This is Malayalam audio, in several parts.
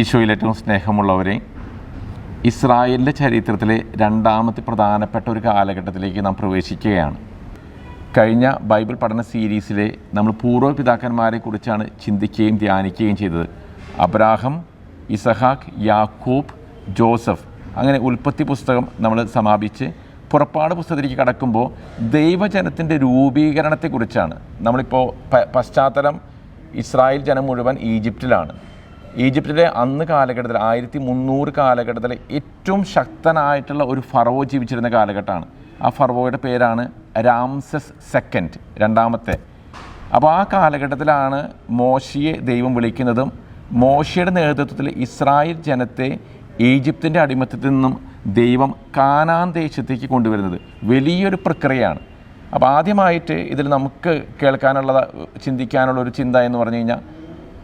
ഈശോയിൽ ഏറ്റവും സ്നേഹമുള്ളവരെ ഇസ്രായേലിന്റെ ചരിത്രത്തിലെ രണ്ടാമത്തെ പ്രധാനപ്പെട്ട ഒരു കാലഘട്ടത്തിലേക്ക് നാം പ്രവേശിക്കുകയാണ്. കഴിഞ്ഞ ബൈബിൾ പഠന സീരീസിലെ നമ്മൾ പൂർവപിതാക്കന്മാരെ കുറിച്ചാണ് ചിന്തിക്കുകയും ധ്യാനിക്കുകയും ചെയ്തത്. അബ്രാഹം ഇസഹാഖ് യാക്കൂബ് ജോസഫ് അങ്ങനെ ഉൽപ്പത്തി പുസ്തകം നമ്മൾ സമാപിച്ച് പുറപ്പാട് പുസ്തകത്തിലേക്ക് കടക്കുമ്പോൾ ദൈവജനത്തിന്റെ രൂപീകരണത്തെക്കുറിച്ചാണ്. നമ്മളിപ്പോൾ പശ്ചാത്തലം ഇസ്രായേൽ ജനം മുഴുവൻ ഈജിപ്തിലാണ്. ഈജിപ്തിലെ അന്ന് കാലഘട്ടത്തിൽ ആയിരത്തി മുന്നൂറ് കാലഘട്ടത്തിലെ ഏറ്റവും ശക്തനായിട്ടുള്ള ഒരു ഫറവോ ജീവിച്ചിരുന്ന കാലഘട്ടമാണ്. ആ ഫറവോയുടെ പേരാണ് രാംസസ് സെക്കൻഡ് രണ്ടാമത്തെ. അപ്പോൾ ആ കാലഘട്ടത്തിലാണ് മോശിയെ ദൈവം വിളിക്കുന്നതും മോശയുടെ നേതൃത്വത്തിൽ ഇസ്രായേൽ ജനത്തെ ഈജിപ്തിന്റെ അടിമത്തത്തിൽ നിന്നും ദൈവം കാനാൻ ദേശത്തേക്ക് കൊണ്ടുവരുന്നത്. വലിയൊരു പ്രക്രിയയാണ്. അപ്പോൾ ആദ്യമായിട്ട് ഇതിൽ നമുക്ക് കേൾക്കാനുള്ള ചിന്തിക്കാനുള്ള ഒരു ചിന്ത എന്ന് പറഞ്ഞു കഴിഞ്ഞാൽ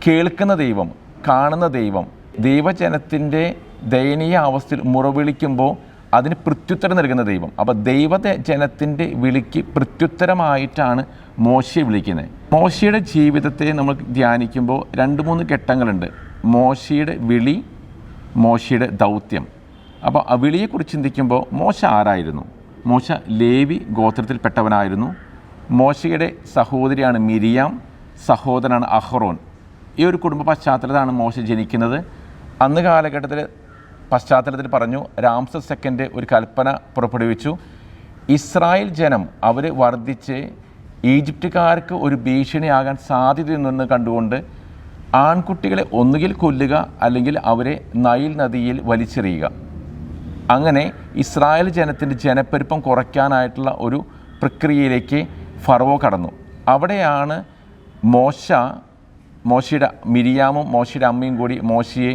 കേൾക്കുന്ന ദൈവം കാണുന്ന ദൈവം ദൈവജനത്തിന്റെ ദയനീയ അവസ്ഥയിൽ മുറവിളിക്കുമ്പോൾ അതിന് പ്രത്യുത്തരം നൽകുന്ന ദൈവം. അപ്പോൾ ദൈവത്തെ ജനത്തിന്റെ വിളിക്ക് പ്രത്യുത്തരമായിട്ടാണ് മോശയെ വിളിക്കുന്നത്. മോശയുടെ ജീവിതത്തെ നമ്മൾ ധ്യാനിക്കുമ്പോൾ രണ്ട് മൂന്ന് ഘട്ടങ്ങളുണ്ട്. മോശയുടെ വിളി മോശയുടെ ദൗത്യം. അപ്പോൾ ആ വിളിയെക്കുറിച്ച് ചിന്തിക്കുമ്പോൾ മോശ ആരായിരുന്നു? മോശ ലേവി ഗോത്രത്തിൽപ്പെട്ടവനായിരുന്നു. മോശയുടെ സഹോദരിയാണ് മിരിയാം സഹോദരനാണ് അഹ്റോൻ. ഈ ഒരു കുടുംബ പശ്ചാത്തലത്തിലാണ് മോശ ജനിക്കുന്നത്. അന്ന് കാലഘട്ടത്തിൽ പശ്ചാത്തലത്തിൽ പറഞ്ഞു രാംസസ് സെക്കൻഡ് ഒരു കൽപ്പന പുറപ്പെടുവിച്ചു. ഇസ്രായേൽ ജനം അവർ വർദ്ധിച്ച് ഈജിപ്തുകാർക്ക് ഒരു ഭീഷണിയാകാൻ സാധ്യതയെന്നു കണ്ടുകൊണ്ട് ആൺകുട്ടികളെ ഒന്നുകിൽ കൊല്ലുക അല്ലെങ്കിൽ അവരെ നൈൽ നദിയിൽ വലിച്ചെറിയുക. അങ്ങനെ ഇസ്രായേൽ ജനത്തിന്റെ ജനപ്പെരുപ്പം കുറയ്ക്കാനായിട്ടുള്ള ഒരു പ്രക്രിയയിലേക്ക് ഫറവോ കടന്നു. അവിടെയാണ് മോശ മോശയുടെ മിരിയാമും മോശയുടെ അമ്മയും കൂടി മോശയെ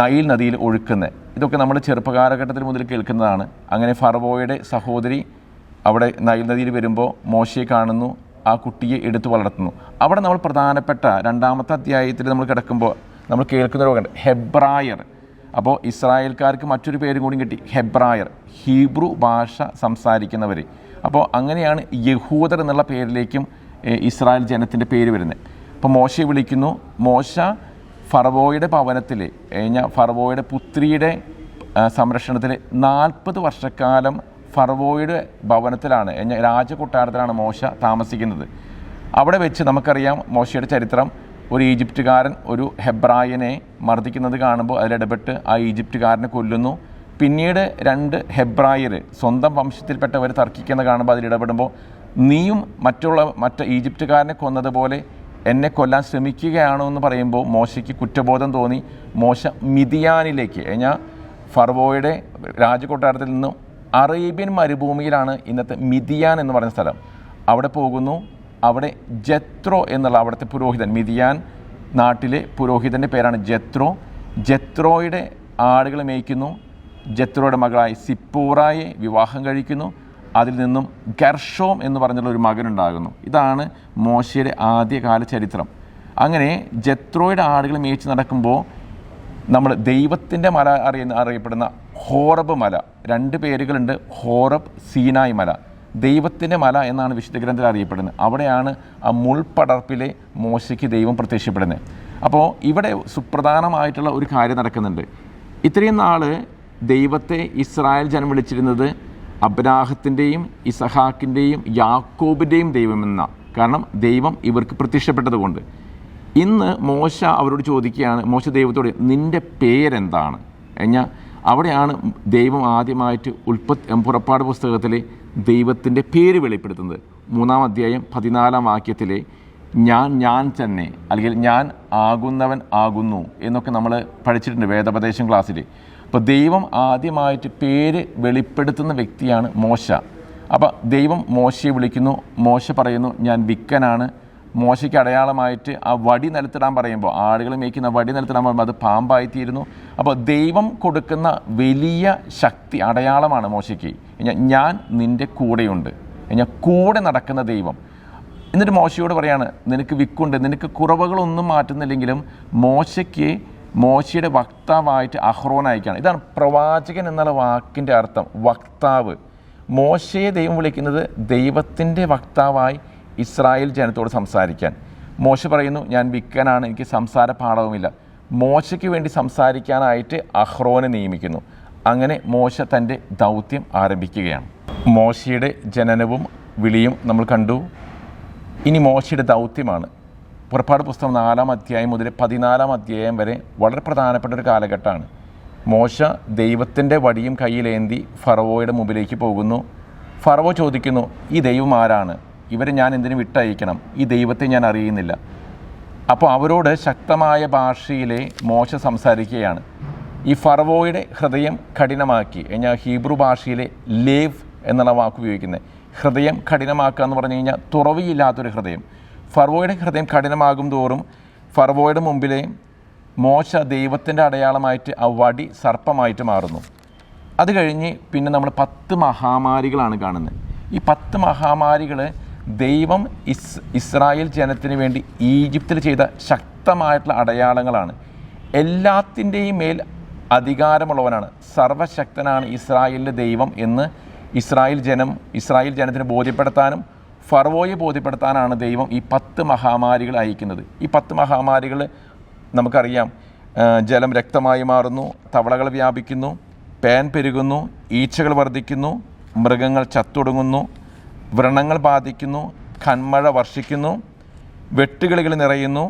നൈൽ നദിയിൽ ഒഴുക്കുന്നത് ഇതൊക്കെ നമ്മൾ ചെറുപ്പകാലഘട്ടത്തിൽ മുതൽ കേൾക്കുന്നതാണ്. അങ്ങനെ ഫറവോയുടെ സഹോദരി അവിടെ നൈൽ നദിയിൽ വരുമ്പോൾ മോശയെ കാണുന്നു ആ കുട്ടിയെ എടുത്തു വളർത്തുന്നു. അവിടെ നമ്മൾ പ്രധാനപ്പെട്ട രണ്ടാമത്തെ അധ്യായത്തിൽ നമ്മൾ കിടക്കുമ്പോൾ നമ്മൾ കേൾക്കുന്ന രോഗം ഹെബ്രായർ. അപ്പോൾ ഇസ്രായേൽക്കാർക്ക് മറ്റൊരു പേരും കൂടി കിട്ടി ഹെബ്രായർ. ഹീബ്രു ഭാഷ സംസാരിക്കുന്നവർ അപ്പോൾ അങ്ങനെയാണ് യഹൂദർ എന്നുള്ള പേരിലേക്കും ഇസ്രായേൽ ജനത്തിന്റെ പേര് വരുന്നത് അപ്പോൾ മോശയെ വിളിക്കുന്നു. മോശ ഫറവോയുടെ ഭവനത്തിൽ കഴിഞ്ഞ ഫറവോയുടെ പുത്രിയുടെ സംരക്ഷണത്തിൽ നാൽപ്പത് വർഷക്കാലം ഫറവോയുടെ ഭവനത്തിലാണ് കഴിഞ്ഞ രാജകൊട്ടാരത്തിലാണ് മോശ താമസിക്കുന്നത്. അവിടെ വെച്ച് നമുക്കറിയാം മോശയുടെ ചരിത്രം. ഒരു ഈജിപ്തുകാരൻ ഒരു ഹെബ്രായനെ മർദ്ദിക്കുന്നത് കാണുമ്പോൾ അതിലിടപെട്ട് ആ ഈജിപ്തുകാരനെ കൊല്ലുന്നു. പിന്നീട് രണ്ട് ഹെബ്രായർ സ്വന്തം വംശത്തിൽപ്പെട്ടവർ തർക്കിക്കുന്നത് കാണുമ്പോൾ അതിലിടപെടുമ്പോൾ നീയും മറ്റുള്ള മറ്റ് ഈജിപ്തുകാരനെ കൊന്നതുപോലെ എന്നെ കൊല്ലാൻ ശ്രമിക്കുകയാണോ എന്ന് പറയുമ്പോൾ മോശയ്ക്ക് കുറ്റബോധം തോന്നി. മോശ മിതിയാനിലേക്ക് കഴിഞ്ഞാൽ ഫർവോയുടെ രാജകൊട്ടാരത്തിൽ നിന്നും അറേബ്യൻ മരുഭൂമിയിലാണ് ഇന്നത്തെ മിതിയാൻ എന്ന് പറയുന്ന സ്ഥലം. അവിടെ പോകുന്നു. അവിടെ ജത്രോ എന്നുള്ള അവിടുത്തെ പുരോഹിതൻ മിതിയാൻ നാട്ടിലെ പുരോഹിതന്റെ പേരാണ് ജത്രോ. ജത്രോയുടെ ആടുകൾ മേയ്ക്കുന്നു. ജത്രോയുടെ മകളായി സിപ്പൂറായെ വിവാഹം കഴിക്കുന്നു. അതിൽ നിന്നും ഗർഷോം എന്ന് പറഞ്ഞുള്ള ഒരു മകനുണ്ടാകുന്നു ഇതാണ് മോശയുടെ ആദ്യകാല ചരിത്രം. അങ്ങനെ ജത്രോയുടെ ആടുകൾ മേയിച്ച് നടക്കുമ്പോൾ നമ്മൾ ദൈവത്തിന്റെ മല അറിയുന്ന അറിയപ്പെടുന്ന ഹോറബ് മല. രണ്ട് പേരുകളുണ്ട് ഹോറബ് സീനായ് മല. ദൈവത്തിന്റെ മല എന്നാണ് വിശുദ്ധ ഗ്രന്ഥത്തിൽ അറിയപ്പെടുന്നത്. അവിടെയാണ് ആ മുൾപടർപ്പിലെ മോശയ്ക്ക് ദൈവം പ്രത്യക്ഷപ്പെടുന്നത്. അപ്പോൾ ഇവിടെ സുപ്രധാനമായിട്ടുള്ള ഒരു കാര്യം നടക്കുന്നുണ്ട്. ഇത്രയും നാൾ ദൈവത്തെ ഇസ്രായേൽ ജനം വിളിച്ചിരുന്നത് അബ്രാഹത്തിന്റെയും ഇസഹാക്കിന്റെയും യാക്കോബിന്റെയും ദൈവമെന്ന കാരണം ദൈവം ഇവർക്ക് പ്രത്യക്ഷപ്പെട്ടതുകൊണ്ട്. ഇന്ന് മോശ അവരോട് ചോദിക്കുകയാണ് മോശ ദൈവത്തോട് നിന്റെ പേരെന്താണ്? കഴിഞ്ഞാൽ അവിടെയാണ് ദൈവം ആദ്യമായിട്ട് ഉൽപ്പത്തി പുറപ്പാട് പുസ്തകത്തിലെ ദൈവത്തിന്റെ പേര് വെളിപ്പെടുത്തുന്നത്. മൂന്നാം അധ്യായം പതിനാലാം വാക്യത്തിലെ ഞാൻ ഞാൻ തന്നെ അല്ലെങ്കിൽ ഞാൻ ആകുന്നവൻ ആകുന്നു എന്നൊക്കെ നമ്മൾ പഠിച്ചിട്ടുണ്ട് വേദപ്രദേശം ക്ലാസ്സിൽ അപ്പോൾ ദൈവം ആദ്യമായിട്ട് പേര് വെളിപ്പെടുത്തുന്ന വ്യക്തിയാണ് മോശ. അപ്പോൾ ദൈവം മോശയെ വിളിക്കുന്നു മോശ പറയുന്നു ഞാൻ വിക്കനാണ്. മോശയ്ക്ക് അടയാളമായിട്ട് ആ വടി നിലത്തിടാൻ പറയുമ്പോൾ ആളുകൾ മേയ്ക്കുന്ന വടി നിലത്തിടാൻ പറയുമ്പോൾ അത് പാമ്പായിത്തീരുന്നു. അപ്പോൾ ദൈവം കൊടുക്കുന്ന വലിയ ശക്തി അടയാളമാണ് മോശയ്ക്ക്. ഞാൻ നിന്റെ കൂടെയുണ്ട്. ഞാൻ കൂടെ നടക്കുന്ന ദൈവം. എന്നിട്ട് മോശയോട് പറയാണ് നിനക്ക് വിക്കുണ്ട്. നിനക്ക് കുറവുകളൊന്നും മാറ്റുന്നില്ലെങ്കിലും മോശയ്ക്ക് മോശയുടെ വക്താവായിട്ട് അഹ്റോൻ അയക്കുകയാണ്. ഇതാണ് പ്രവാചകൻ എന്നുള്ള വാക്കിന്റെ അർത്ഥം. വക്താവ്. മോശയെ ദൈവം വിളിക്കുന്നത് ദൈവത്തിന്റെ വക്താവായി ഇസ്രായേൽ ജനത്തോട് സംസാരിക്കാൻ. മോശ പറയുന്നു ഞാൻ വിക്കനാണ് എനിക്ക് സംസാര പാഠവുമില്ല. മോശയ്ക്ക് വേണ്ടി സംസാരിക്കാനായിട്ട് അഹ്റോനെ നിയമിക്കുന്നു. അങ്ങനെ മോശ തന്റെ ദൗത്യം ആരംഭിക്കുകയാണ്. മോശയുടെ ജനനവും വിളിയും നമ്മൾ കണ്ടു. ഇനി മോശയുടെ ദൗത്യമാണ്. പുറപ്പാട് പുസ്തകം നാലാം അധ്യായം മുതൽ പതിനാലാം അധ്യായം വരെ വളരെ പ്രധാനപ്പെട്ട ഒരു കാലഘട്ടമാണ്. മോശ ദൈവത്തിന്റെ വടിയും കയ്യിലേന്തി ഫറവോയുടെ മുമ്പിലേക്ക് പോകുന്നു. ഫറവോ ചോദിക്കുന്നു ഈ ദൈവം ആരാണ്? ഇവരെ ഞാൻ എന്തിനു വിട്ടയക്കണം? ഈ ദൈവത്തെ ഞാൻ അറിയുന്നില്ല. അപ്പോൾ അവരോട് ശക്തമായ ഭാഷയിലെ മോശ സംസാരിക്കുകയാണ്. ഈ ഫറവോയുടെ ഹൃദയം കഠിനമാക്കി ഞാൻ ഹീബ്രു ഭാഷയിലെ ലേവ് എന്നുള്ള വാക്ക് ഉപയോഗിക്കുന്നത്. ഹൃദയം കഠിനമാക്കുക എന്ന് പറഞ്ഞു കഴിഞ്ഞാൽ തുറവിയില്ലാത്തൊരു ഹൃദയം. ഫറവോയുടെ ഹൃദയം കഠിനമാകും തോറും ഫറവോയുടെ മുമ്പിലെ മോശ ദൈവത്തിന്റെ അടയാളമായിട്ട് ആ വടി സർപ്പമായിട്ട് മാറുന്നു. അത് കഴിഞ്ഞ് പിന്നെ നമ്മൾ പത്ത് മഹാമാരികളാണ് കാണുന്നത്. ഈ പത്ത് മഹാമാരികൾ ദൈവം ഇസ് ഇസ്രായേൽ ജനത്തിന് വേണ്ടി ഈജിപ്തിൽ ചെയ്ത ശക്തമായിട്ടുള്ള അടയാളങ്ങളാണ്. എല്ലാത്തിന്റെയും മേൽ അധികാരമുള്ളവനാണ്. സർവശക്തനാണ് ഇസ്രായേലിന്റെ ദൈവം എന്ന് ഇസ്രായേൽ ജനം ഇസ്രായേൽ ജനത്തിന് ബോധ്യപ്പെടുത്താനും ഫറവോയെ ബോധ്യപ്പെടുത്താനാണ് ദൈവം ഈ പത്ത് മഹാമാരികൾ അയക്കുന്നത്. ഈ പത്ത് മഹാമാരികൾ നമുക്കറിയാം ജലം രക്തമായി മാറുന്നു തവളകൾ വ്യാപിക്കുന്നു പേൻ പെരുകുന്നു ഈച്ചകൾ വർദ്ധിക്കുന്നു മൃഗങ്ങൾ ചത്തൊടുങ്ങുന്നു വ്രണങ്ങൾ ബാധിക്കുന്നു കന്മഴ വർഷിക്കുന്നു വെട്ടുകിളികൾ നിറയുന്നു.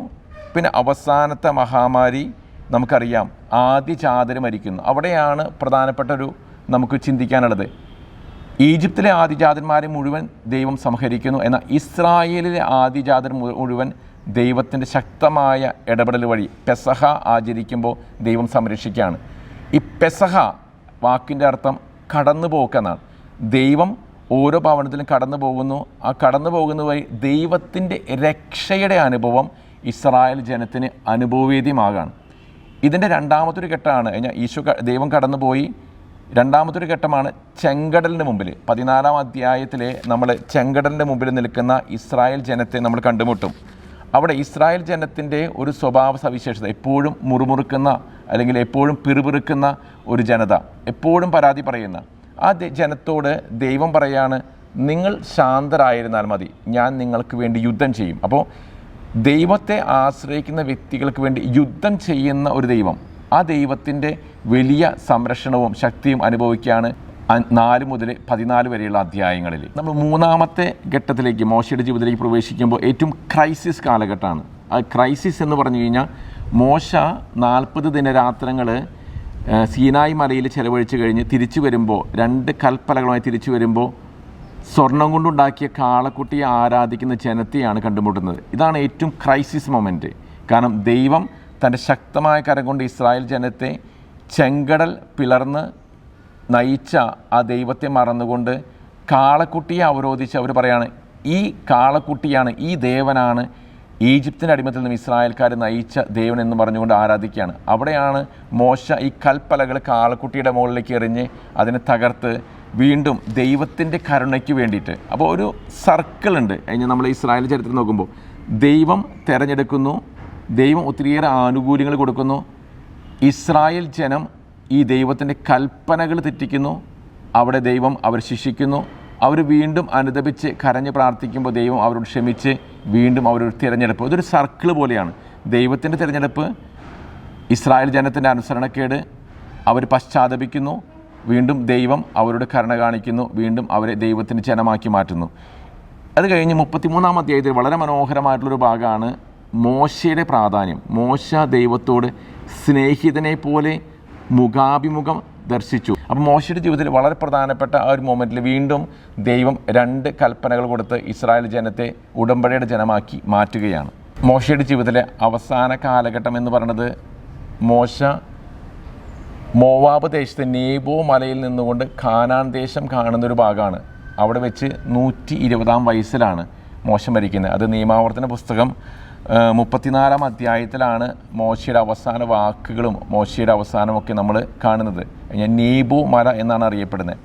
പിന്നെ അവസാനത്തെ മഹാമാരി നമുക്കറിയാം ആദിജാതര് മരിക്കുന്നു. അവിടെയാണ് പ്രധാനപ്പെട്ട ഒരു നമുക്ക് ചിന്തിക്കാനുള്ളത്. ഈജിപ്തിലെ ആദിജാതന്മാരെ മുഴുവൻ ദൈവം സംഹരിക്കുന്നു എന്നാൽ ഇസ്രായേലിലെ ആദിജാതർ മുഴുവൻ ദൈവത്തിന്റെ ശക്തമായ ഇടപെടൽ വഴി പെസഹ ആചരിക്കുമ്പോൾ ദൈവം സംരക്ഷിക്കുകയാണ്. ഈ പെസഹ വാക്കിന്റെ അർത്ഥം കടന്നു പോക്കെന്നാണ് ദൈവം ഓരോ ഭവനത്തിലും കടന്നു പോകുന്നു. ആ കടന്നു പോകുന്ന വഴി ദൈവത്തിന്റെ രക്ഷയുടെ അനുഭവം ഇസ്രായേൽ ജനത്തിന് അനുഭവവേദ്യമാകാണ്. ഇതിന്റെ രണ്ടാമത്തൊരു ഘട്ടമാണ് കഴിഞ്ഞാൽ ഈശോ ദൈവം കടന്നുപോയി. രണ്ടാമത്തൊരു ഘട്ടമാണ് ചെങ്കടലിന്റെ മുമ്പിൽ പതിനാലാം അധ്യായത്തിലെ നമ്മൾ ചെങ്കടലിന്റെ മുമ്പിൽ നിൽക്കുന്ന ഇസ്രായേൽ ജനത്തെ നമ്മൾ കണ്ടുമുട്ടും. അവിടെ ഇസ്രായേൽ ജനത്തിന്റെ ഒരു സ്വഭാവ സവിശേഷത എപ്പോഴും മുറുമുറുക്കുന്ന അല്ലെങ്കിൽ എപ്പോഴും പിറുപിറുക്കുന്ന ഒരു ജനത എപ്പോഴും പരാതി പറയുന്ന. ആ ജനത്തോട് ദൈവം പറയാണ് നിങ്ങൾ ശാന്തരായിരുന്നാൽ മതി ഞാൻ നിങ്ങൾക്ക് വേണ്ടി യുദ്ധം ചെയ്യും. അപ്പോൾ ദൈവത്തെ ആശ്രയിക്കുന്ന വ്യക്തികൾക്ക് വേണ്ടി യുദ്ധം ചെയ്യുന്ന ഒരു ദൈവം ആ ദൈവത്തിന്റെ വലിയ സംരക്ഷണവും ശക്തിയും അനുഭവിക്കുകയാണ് നാല് മുതൽ പതിനാല് വരെയുള്ള അധ്യായങ്ങളിൽ. നമ്മൾ മൂന്നാമത്തെ ഘട്ടത്തിലേക്ക് മോശയുടെ ജീവിതത്തിലേക്ക് പ്രവേശിക്കുമ്പോൾ ഏറ്റവും ക്രൈസിസ് കാലഘട്ടമാണ്. ആ ക്രൈസിസ് എന്ന് പറഞ്ഞു കഴിഞ്ഞാൽ മോശ നാൽപ്പത് ദിനരാത്രങ്ങൾ സീനായി മലയിൽ ചെലവഴിച്ച് കഴിഞ്ഞ് തിരിച്ചു വരുമ്പോൾ രണ്ട് കൽപ്പലകളുമായി തിരിച്ചു വരുമ്പോൾ സ്വർണം കൊണ്ടുണ്ടാക്കിയ കാളക്കുട്ടിയെ ആരാധിക്കുന്ന ജനത്തെയാണ് കണ്ടുമുട്ടുന്നത്. ഇതാണ് ഏറ്റവും ക്രൈസിസ് മൊമെന്റ് കാരണം ദൈവം തന്റെ ശക്തമായ കരം കൊണ്ട് ഇസ്രായേൽ ജനത്തെ ചെങ്കടൽ പിളർന്ന് നയിച്ച ആ ദൈവത്തെ മറന്നുകൊണ്ട് കാളക്കുട്ടിയെ അവരോധിച്ച് അവർ പറയാണ് ഈ കാളക്കുട്ടിയാണ് ഈ ദേവനാണ് ഈജിപ്തിന്റെ അടിമത്തിൽ നിന്നും ഇസ്രായേൽക്കാർ നയിച്ച ദേവൻ എന്ന് പറഞ്ഞുകൊണ്ട് ആരാധിക്കുകയാണ്. അവിടെയാണ് മോശ ഈ കൽപ്പലകൾ കാളക്കുട്ടിയുടെ മുകളിലേക്ക് എറിഞ്ഞ് അതിനെ തകർത്ത് വീണ്ടും ദൈവത്തിന്റെ കരുണയ്ക്ക് വേണ്ടിയിട്ട്. അപ്പോൾ ഒരു സർക്കിൾ ഉണ്ട് കഴിഞ്ഞാൽ നമ്മൾ ഇസ്രായേൽ ചരിത്രം നോക്കുമ്പോൾ ദൈവം തിരഞ്ഞെടുക്കുന്നു ദൈവം ഒത്തിരിയേറെ ആനുകൂല്യങ്ങൾ കൊടുക്കുന്നു. ഇസ്രായേൽ ജനം ഈ ദൈവത്തിന്റെ കൽപ്പനകൾ തെറ്റിക്കുന്നു. അവിടെ ദൈവം അവർ ശിക്ഷിക്കുന്നു. അവർ വീണ്ടും അനുദപിച്ച് കരഞ്ഞ് പ്രാർത്ഥിക്കുമ്പോൾ ദൈവം അവരോട് ക്ഷമിച്ച് വീണ്ടും അവരൊരു തിരഞ്ഞെടുപ്പ്. ഇതൊരു സർക്കിൾ പോലെയാണ്. ദൈവത്തിന്റെ തിരഞ്ഞെടുപ്പ് ഇസ്രായേൽ ജനത്തിന്റെ അനുസരണക്കേട് അവർ പശ്ചാത്തപിക്കുന്നു. വീണ്ടും ദൈവം അവരോട് കരുണ കാണിക്കുന്നു. വീണ്ടും അവരെ ദൈവത്തിന്റെ ജനമാക്കി മാറ്റുന്നു. അത് കഴിഞ്ഞ് മുപ്പത്തിമൂന്നാം അധ്യായത്തിൽ വളരെ മനോഹരമായിട്ടുള്ളൊരു ഭാഗമാണ് മോശയുടെ പ്രാധാന്യം മോശ ദൈവത്തോട് സ്നേഹിതനെ പോലെ മുഖാഭിമുഖം ദർശിച്ചു. അപ്പോൾ മോശയുടെ ജീവിതത്തിൽ വളരെ പ്രധാനപ്പെട്ട ആ ഒരു മൊമെന്റിൽ വീണ്ടും ദൈവം രണ്ട് കൽപ്പനകൾ കൊടുത്ത് ഇസ്രായേൽ ജനത്തെ ഉടമ്പടിയുടെ ജനമാക്കി മാറ്റുകയാണ്. മോശയുടെ ജീവിതത്തിലെ അവസാന കാലഘട്ടം എന്ന് പറയുന്നത് മോശ മോവാബ് ദേശത്തെ നേബോ മലയിൽ നിന്നുകൊണ്ട് കാനാൻ ദേശം കാണുന്ന ഒരു ഭാഗമാണ്. അവിടെ വെച്ച് നൂറ്റി ഇരുപതാം വയസ്സിലാണ് മോശം മരിക്കുന്നത്. അത് നിയമാവർത്തന പുസ്തകം മുപ്പത്തിനാലാം അധ്യായത്തിലാണ് മോശയുടെ അവസാന വാക്കുകളും മോശയുടെ അവസാനമൊക്കെ നമ്മൾ കാണുന്നത്. ഞാൻ നീബു മല എന്നാണ് അറിയപ്പെടുന്നത്.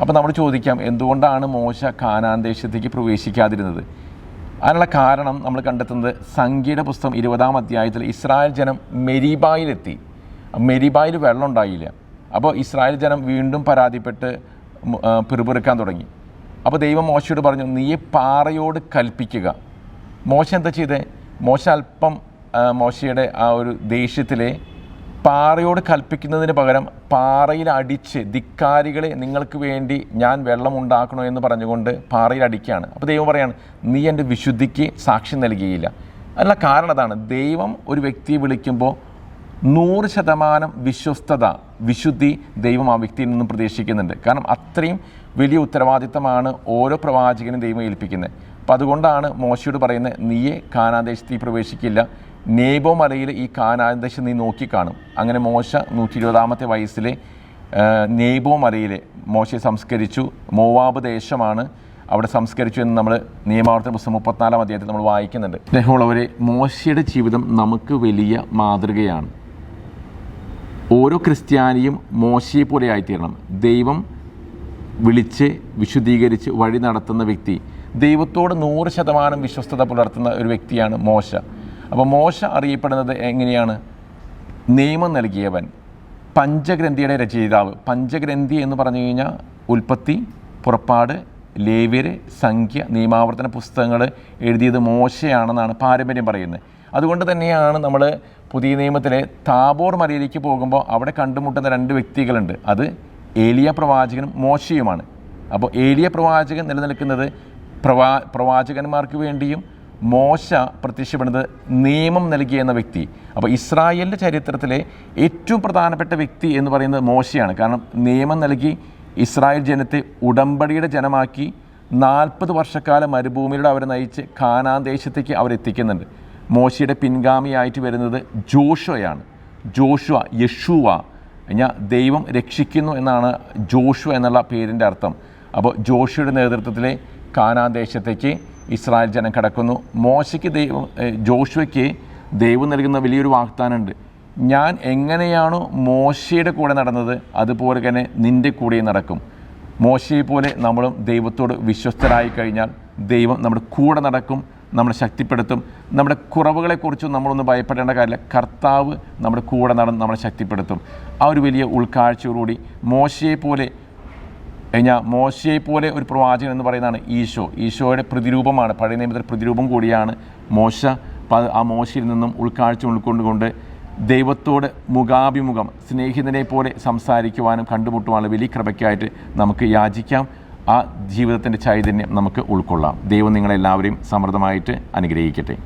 അപ്പോൾ നമ്മൾ ചോദിക്കാം എന്തുകൊണ്ടാണ് മോശ കാനാൻ ദേശത്തേക്ക് പ്രവേശിക്കാതിരുന്നത്? അതിനുള്ള കാരണം നമ്മൾ കണ്ടെത്തുന്നത് സംഖ്യയുടെ പുസ്തകം ഇരുപതാം അധ്യായത്തിൽ ഇസ്രായേൽ ജനം മെരിബായിലെത്തി. മെരിബായിൽ വെള്ളം ഉണ്ടായില്ല. അപ്പോൾ ഇസ്രായേൽ ജനം വീണ്ടും പരാതിപ്പെട്ട് പിറുപിറുക്കാൻ തുടങ്ങി. അപ്പോൾ ദൈവം മോശയോട് പറഞ്ഞു നീ പാറയോട് കൽപ്പിക്കുക. മോശം എന്താ ചെയ്തേ? മോശ അല്പം മോശയുടെ ആ ഒരു ദേഷ്യത്തിലെ പാറയോട് കൽപ്പിക്കുന്നതിന് പകരം പാറയിൽ അടിച്ച് ധിക്കാരികളെ നിങ്ങൾക്ക് വേണ്ടി ഞാൻ വെള്ളം ഉണ്ടാക്കണോ എന്ന് പറഞ്ഞുകൊണ്ട് പാറയിൽ അടിക്കുകയാണ്. അപ്പോൾ ദൈവം പറയാണ് നീ എന്റെ വിശുദ്ധിക്ക് സാക്ഷ്യം നൽകിയില്ല. അല്ല കാരണം അതാണ്. ദൈവം ഒരു വ്യക്തിയെ വിളിക്കുമ്പോൾ നൂറ് ശതമാനം വിശ്വസ്തത വിശുദ്ധി ദൈവം ആ വ്യക്തിയിൽ നിന്നും പ്രതീക്ഷിക്കുന്നുണ്ട്. കാരണം അത്രയും വലിയ ഉത്തരവാദിത്തമാണ് ഓരോ പ്രവാചകനും ദൈവം ഏൽപ്പിക്കുന്നത്. അപ്പം അതുകൊണ്ടാണ് മോശയോട് പറയുന്നത് നീയെ കാനാദേശത്തിൽ പ്രവേശിക്കില്ല. നേബോ മലയിൽ ഈ കാനാദേശം നീ നോക്കിക്കാണും. അങ്ങനെ മോശ നൂറ്റി ഇരുപതാമത്തെ വയസ്സിലെ നേബോ മലയിലെ മോശയെ സംസ്കരിച്ചു. മോവാബ് ദേശമാണ് അവിടെ സംസ്കരിച്ചു എന്ന് നമ്മൾ നിയമാവർത്തന പുസ്തകം മുപ്പത്തിനാലാം അധ്യായത്തിൽ നമ്മൾ വായിക്കുന്നുണ്ട്. സ്നേഹമുള്ളവരെ മോശയുടെ ജീവിതം നമുക്ക് വലിയ മാതൃകയാണ്. ഓരോ ക്രിസ്ത്യാനിയും മോശയെ പോലെ ആയിത്തീരണം. ദൈവം വിളിച്ച് വിശുദ്ധീകരിച്ച് വഴി നടത്തുന്ന വ്യക്തി ദൈവത്തോട് നൂറ് ശതമാനം വിശ്വസ്തത പുലർത്തുന്ന ഒരു വ്യക്തിയാണ് മോശ. അപ്പോൾ മോശ അറിയപ്പെടുന്നത് എങ്ങനെയാണ്? നിയമം നൽകിയവൻ പഞ്ചഗ്രന്ഥിയുടെ രചയിതാവ്. പഞ്ചഗ്രന്ഥി എന്ന് പറഞ്ഞു കഴിഞ്ഞാൽ ഉൽപ്പത്തി പുറപ്പാട് ലേവ്യര് സംഖ്യ നിയമാവർത്തന പുസ്തകങ്ങൾ എഴുതിയത് മോശയാണെന്നാണ് പാരമ്പര്യം പറയുന്നത്. അതുകൊണ്ട് തന്നെയാണ് നമ്മൾ പുതിയ നിയമത്തിലെ താബോർ മലയിലേക്ക് പോകുമ്പോൾ അവിടെ കണ്ടുമുട്ടുന്ന രണ്ട് വ്യക്തികളുണ്ട്. അത് ഏലിയ പ്രവാചകനും മോശയുമാണ്. അപ്പോൾ ഏലിയ പ്രവാചകൻ നിലനിൽക്കുന്നത് പ്രവാ പ്രവാചകന്മാർക്ക് വേണ്ടിയും മോശ പ്രത്യക്ഷപ്പെടുന്നത് നിയമം നൽകിയ എന്ന വ്യക്തി. അപ്പോൾ ഇസ്രായേലിന്റെ ചരിത്രത്തിലെ ഏറ്റവും പ്രധാനപ്പെട്ട വ്യക്തി എന്ന് പറയുന്നത് മോശയാണ്. കാരണം നിയമം നൽകി ഇസ്രായേൽ ജനത്തെ ഉടമ്പടിയുടെ ജനമാക്കി നാൽപ്പത് വർഷക്കാലം മരുഭൂമിയിലൂടെ അവരെ നയിച്ച് കാനാൻ ദേശത്തേക്ക് അവരെത്തിക്കുന്നുണ്ട് മോശയുടെ പിൻഗാമിയായിട്ട് വരുന്നത് ജോഷുവയാണ്. ജോഷുവ യഷുവ. ഞാൻ ദൈവം രക്ഷിക്കുന്നു എന്നാണ് ജോഷു എന്നുള്ള പേരിന്റെ അർത്ഥം. അപ്പോൾ ജോഷുയുടെ നേതൃത്വത്തിലെ കാനാൻ ദേശത്തേക്ക് ഇസ്രായേൽ ജനം കടക്കുന്നു. മോശയ്ക്ക് ദൈവം ജോഷുവയ്ക്ക് ദൈവം നൽകുന്ന വലിയൊരു വാഗ്ദാനമുണ്ട്. ഞാൻ എങ്ങനെയാണോ മോശയുടെ കൂടെ നടന്നത് അതുപോലെ തന്നെ നിന്റെ കൂടെയും നടക്കും. മോശയെ പോലെ നമ്മളും ദൈവത്തോട് വിശ്വസ്തരായി കഴിഞ്ഞാൽ ദൈവം നമ്മുടെ കൂടെ നടക്കും നമ്മളെ ശക്തിപ്പെടുത്തും. നമ്മുടെ കുറവുകളെക്കുറിച്ചും നമ്മളൊന്നും ഭയപ്പെടേണ്ട കാര്യമില്ല. കർത്താവ് നമ്മുടെ കൂടെ നടന്ന് നമ്മളെ ശക്തിപ്പെടുത്തും. ആ ഒരു വലിയ ഉൾക്കാഴ്ചയോടുകൂടി മോശയെ പോലെ കഴിഞ്ഞാൽ മോശയെ പോലെ ഒരു പ്രവാചകൻ എന്ന് പറയുന്നതാണ് ഈശോ. ഈശോയുടെ പ്രതിരൂപമാണ് പഴയ നിയമത്തിൽ പ്രതിരൂപം കൂടിയാണ് മോശ. ആ മോശയിൽ നിന്നും ഉൾക്കാഴ്ച ഉൾക്കൊണ്ടുകൊണ്ട് ദൈവത്തോട് മുഖാഭിമുഖം സ്നേഹിതനെ പോലെ സംസാരിക്കുവാനും കണ്ടുമുട്ടുവാനും വലിയ കൃപയ്ക്കായിട്ട് നമുക്ക് യാചിക്കാം. ആ ജീവിതത്തിന്റെ ചൈതന്യം നമുക്ക് ഉൾക്കൊള്ളാം. ദൈവം നിങ്ങളെല്ലാവരെയും സമൃദ്ധമായിട്ട് അനുഗ്രഹിക്കട്ടെ.